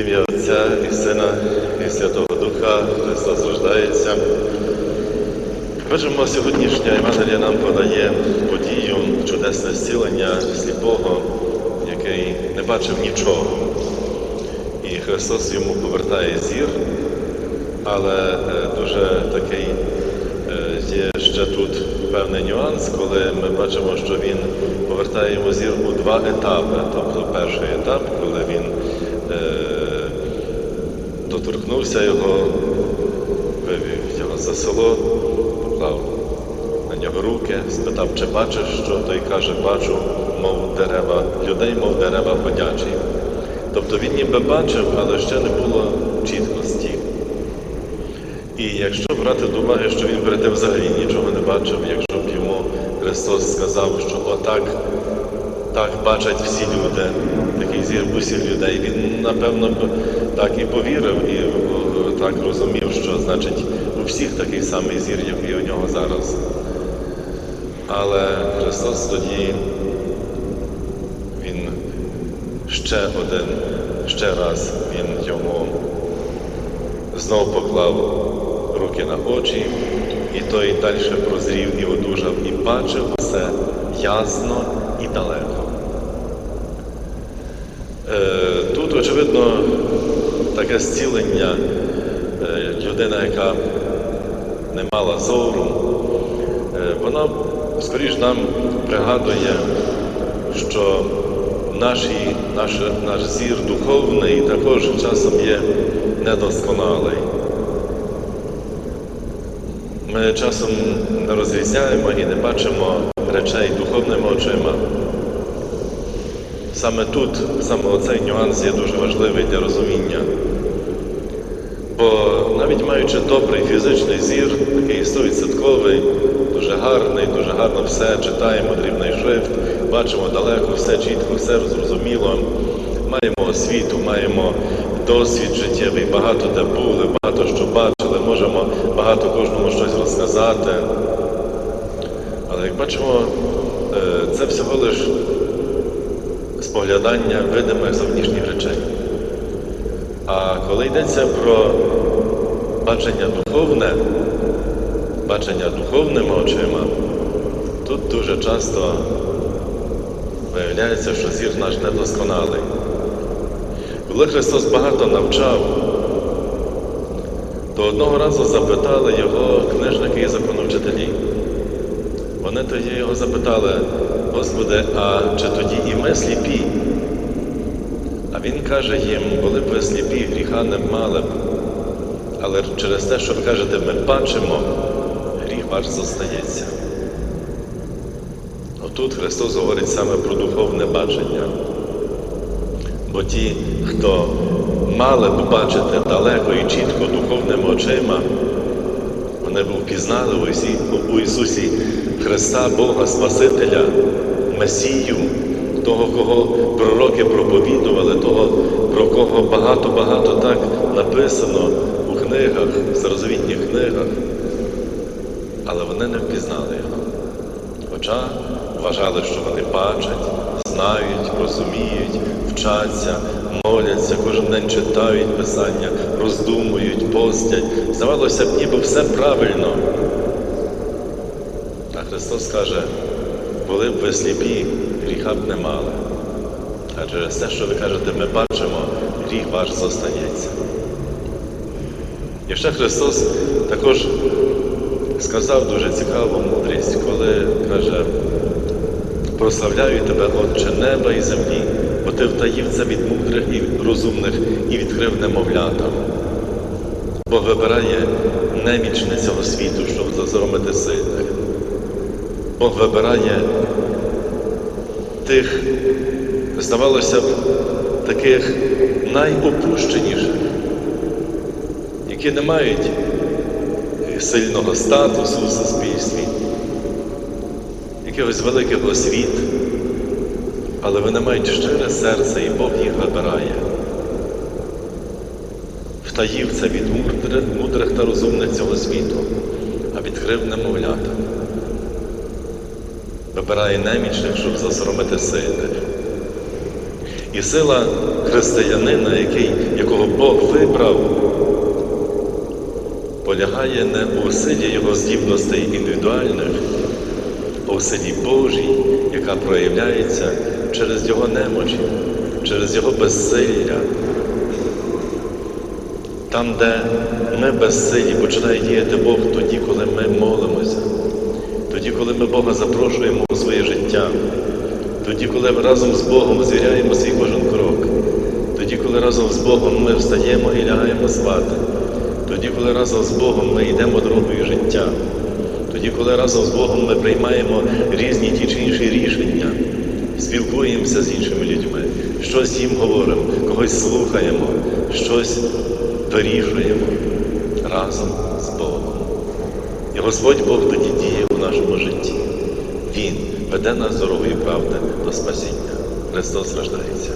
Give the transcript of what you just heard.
Ім'я Отця і Сина і Святого Духа Христос рождається. Бачимо, сьогоднішня Євангелія нам подає подію чудесне зцілення сліпого, який не бачив нічого. І Христос йому повертає зір, але е, дуже такий е, є ще тут певний нюанс, коли ми бачимо, що він повертає йому зір у два етапи. Тобто перший етап, коли він доторкнувся його, вивів його за село, поклав на нього руки, спитав, чи бачиш що, той каже, бачу, мов дерева, людей, мов дерева ходячі. Тобто він ніби бачив, але ще не було чіткості. І якщо брати до уваги, що він перед взагалі нічого не бачив, якщо б йому Христос сказав, що отак так бачать всі люди, такий зір людей, він напевно так і повірив, і е, так розумів, що значить у всіх такий самий зір, як і у нього зараз. Але Христос тоді він ще один, ще раз він йому знов поклав руки на очі, і той далі прозрів і одужав, і бачив все ясно і далеко. Е, Тут, очевидно, таке зцілення е, людина, яка не мала зору, е, вона скоріш нам пригадує, що наші, наш, наш зір духовний також часом є недосконалий. Ми часом не розрізняємо і не бачимо речей духовними очима. Саме тут, саме оцей нюанс є дуже важливий для розуміння. Бо навіть маючи добрий фізичний зір, такий стовідсотковий, дуже гарний, дуже гарно все читаємо, дрібний шрифт, бачимо далеко, все чітко, все зрозуміло, маємо освіту, маємо досвід життєвий, багато де були, багато що бачили, можемо багато кожному щось розказати. Але як бачимо, е, це всього лиш споглядання видимих зовнішніх речей. А коли йдеться про бачення духовне, бачення духовними очима, тут дуже часто виявляється, що зір наш недосконалий. Коли Христос багато навчав, то одного разу запитали його книжники і законовчителі. Вони тоді його запитали, Господи, а чи тоді і ми сліпі? А він каже їм, коли б ви сліпі, гріха не мали б. Але через те, що ви кажете, ми бачимо, гріх ваш зостається. Отут Христос говорить саме про духовне бачення. Бо ті, хто мали б бачити далеко і чітко духовними очима, вони б впізнали у Ісусі, Христа, Бога Спасителя, Месію, того, кого пророки проповідували, того, про кого багато-багато так написано у книгах, в старозавітніх книгах. Але вони не впізнали його. Хоча вважали, що вони бачать, знають, розуміють, вчаться, моляться, кожен день читають Писання, роздумують, постять. Здавалося б, ніби все правильно. А Христос каже, були б ви сліпі, гріха б не мали. А те, що ви кажете, ми бачимо, гріх ваш зостанеться. І ще Христос також сказав дуже цікаву мудрість, коли каже, прославляю тебе, Отче неба і землі, бо ти втаїв це від мудрих і розумних і відкрив немовлятам. Бог вибирає немічне цього світу, щоб зазромити сильних. Бог вибирає тих, здавалося б, таких найопущеніших, які не мають сильного статусу в суспільстві, якихось великих освіт, але вони мають щире серце, і Бог їх вибирає. Втаїв це від мудрих, та розумних цього світу, а відкрив немовлята. Вибирає немічних, щоб засоромити сильних. І сила християнина, який, якого Бог вибрав, полягає не у силі його здібностей індивідуальних, у силі Божій, яка проявляється через його немочі, через його безсилля. Там, де ми безсилі, починає діяти Бог тоді, коли ми молимося, тоді, коли ми Бога запрошуємо у своє життя, тоді, коли ми разом з Богом звіряємо свій кожен крок, тоді, коли разом з Богом ми встаємо і лягаємо спати, тоді, коли разом з Богом ми йдемо дорогою життя, тоді, коли разом з Богом ми приймаємо різні ті чи інші рішення, спілкуємося з іншими людьми, щось їм говоримо, когось слухаємо, щось вирішуємо разом з Богом. І Господь Бог тоді діє у нашому житті. Він веде нас дорогою правди до спасіння. Христос рождається.